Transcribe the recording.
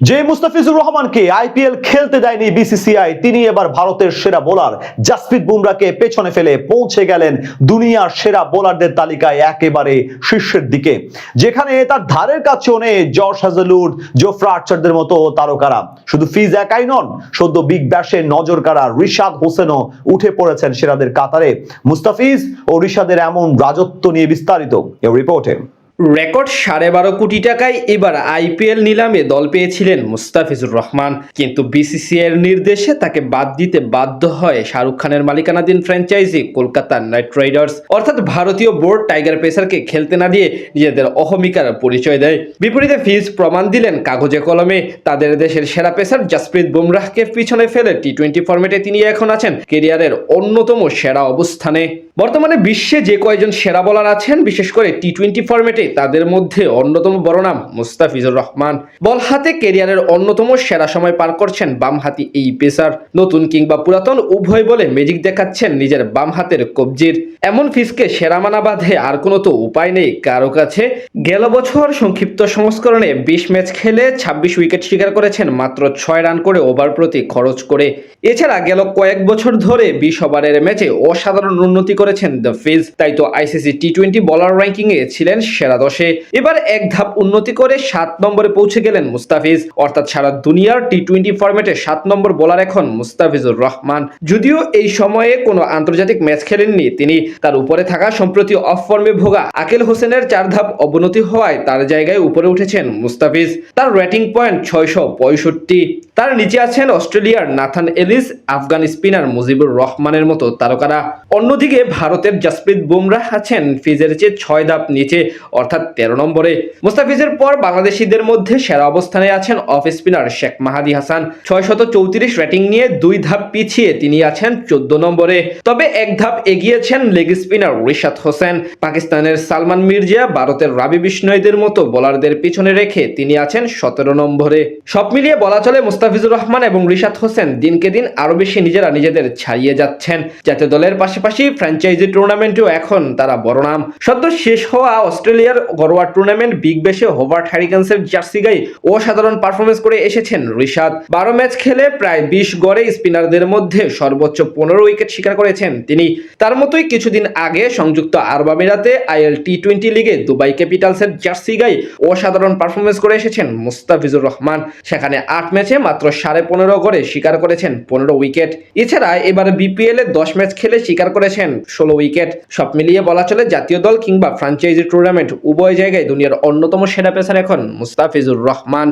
যে মুস্তাফিজুর রহমানকে আইপিএল খেলতে দেয়নি বিসিসিআই, তিনি এবার ভারতের সেরা বোলার জাসপ্রীত বুমরাকে পেছনে ফেলে পৌঁছে গেলেন দুনিয়ার সেরা বোলারদের তালিকায় একেবারে শীর্ষের দিকে। যেখানে তার ধারের কাছেও নেই জর্জ হাজলুড জোফরা আর্চারদের মতো তারকারা। শুধু ফিজ একাই নন, সদ্য বিগ ব্যাশে নজর কাড়া রিশাদ হোসেনও উঠে পড়েছেন সেরাদের কাতারে। মুস্তাফিজ ও রিশাদের এমন রাজত্ব নিয়ে বিস্তারিত এ রিপোর্টে। রেকর্ড সাড়ে বারো কোটি টাকায় এবার আইপিএল নিলামে দল পেয়েছিলেন মুস্তাফিজুর রহমান। কিন্তু বিসিসিআইয়ের নির্দেশে তাকে বাদ দিতে বাধ্য হয় শাহরুখ খানের মালিকানাধীন ফ্র্যাঞ্চাইজি কলকাতা নাইট রাইডার্স। অর্থাৎ ভারতীয় বোর্ড টাইগার পেসারকে খেলতে না দিয়ে নিজেদের অহমিকার পরিচয় দেয়। বিপরীতে ফিজ প্রমাণ দিলেন কাগজে কলমে। তাদের দেশের সেরা পেসার জাসপ্রীত বুমরাহকে পিছনে ফেলে টি টোয়েন্টি ফর্মেটে তিনি এখন আছেন কেরিয়ারের অন্যতম সেরা অবস্থানে। বর্তমানে বিশ্বে যে কয়জন সেরা বলার আছেন, বিশেষ করে টি টোয়েন্টি ফর্মেটে তাদের মধ্যে অন্যতম বড় নাম মুস্তাফিজুর রহমান। বল হাতে কেরিয়ারের অন্যতম সেরা সময় পার করছেন বাম হাতি এই পেসার। নতুন কিংবা পুরাতন উভয় বলে ম্যাজিক দেখাচ্ছেন নিজের বাম হাতের কবজির। এমন ফিসকে সেরা মানা বাঁধে আর কোনো তো উপায় নেই। কারও কাছে গেল বছর সংক্ষিপ্ত সংস্করণে বিশ ম্যাচ খেলে ছাব্বিশ উইকেট শিকার করেছেন মাত্র ছয় রান করে ওভার প্রতি খরচ করে। এছাড়া গেল কয়েক বছর ধরে বিশ ওভারের ম্যাচে অসাধারণ উন্নতি করেছেন দ্য ফিজ। তাই তো আইসিসি টি টোয়েন্টি বলার র্যাঙ্কিংয়ে ছিলেন সেরা দশে এবার এক ধাপ উন্নতি করে সাত নম্বরে পৌঁছে গেলেন মুস্তাফিজ। অর্থাৎ সারা দুনিয়ার টি টোয়েন্টি ফরম্যাটে সাত নম্বর বোলার এখন মুস্তাফিজুর রহমান। যদিও এই সময়ে কোনো আন্তর্জাতিক ম্যাচ খেলেননি, তিনি তার উপরে থাকা সম্প্রতি অফ ফর্মে ভোগা। আকেল হোসেনের চার ধাপ অবনতি হওয়ায় তার জায়গায় উপরে উঠেছেন মুস্তাফিজ। তার রেটিং পয়েন্ট ছয়শো পঁয়ষট্টি। তার নিচে আছেন অস্ট্রেলিয়ার Nathan Ellis, Afghan spinner Mujibur রহমানের মতো তারকারা। অন্যদিকে ভারতের জাসপ্রীত বুমরাহ আছেন ফিজের চেয়ে ছয় ধাপ নিচে, অর্থাৎ তেরো নম্বরে। মুস্তাফিজের পর বাংলাদেশিদের মধ্যে সেরা অবস্থানে আছেন অফ স্পিনার শেখ মাহাদি হাসান। ছয় শত চৌত্রিশ রেটিং নিয়ে দুই ধাপ পিছিয়ে তিনি আছেন চোদ্দ নম্বরে। তবে এক ধাপ এগিয়েছেন লেগ স্পিনার রিশাদ হোসেন। পাকিস্তানের সালমান মির্জা ভারতের রাবি বিষ্ণয়দের মতো বোলারদের পিছনে রেখে তিনি আছেন সতেরো নম্বরে। সব মিলিয়ে বলা চলে মুস্তাফিজুর রহমান এবং রিশাদ হোসেন দিনকে দিন আরও বেশি নিজেরা নিজেদের ছাড়িয়ে যাচ্ছেন। জাতীয় দলের পাশাপাশি ফ্র্যাঞ্চাইজি টুর্নামেন্টেও এখন তারা বড় নাম। সদ্য শেষ হওয়া অস্ট্রেলিয়ার ঘরোয়া টুর্নামেন্ট বিগ বেশে হোভার্ট হ্যারিকেন্সের জার্সি গাই অসাধারণ পারফরমেন্স করে এসেছেন রিশাদ। বারো ম্যাচ খেলে প্রায় বিশ গড়ে স্পিনারদের মধ্যে সর্বোচ্চ পনেরো উইকেট শিকার করেছেন তিনি। তার মতোই কিছুদিন আগে সংযুক্ত আরব আমিরাতে আইএল টি টোয়েন্টি লিগে দুবাই ক্যাপিটালসের জার্সি গাই অসাধারণ পারফরমেন্স করে এসেছেন মুস্তাফিজুর রহমান। সেখানে আট ম্যাচে মাত্র সাড়ে পনেরো করে শিকার করেছেন পনেরো উইকেট। এছাড়া এবার বিপিএল এ দশ ম্যাচ খেলে শিকার করেছেন ষোলো উইকেট। সব মিলিয়ে বলা চলে জাতীয় দল কিংবা ফ্রাঞ্চাইজি টুর্নামেন্ট উভয় জায়গায় দুনিয়ার অন্যতম সেরা পেসার এখন মুস্তাফিজুর রহমান।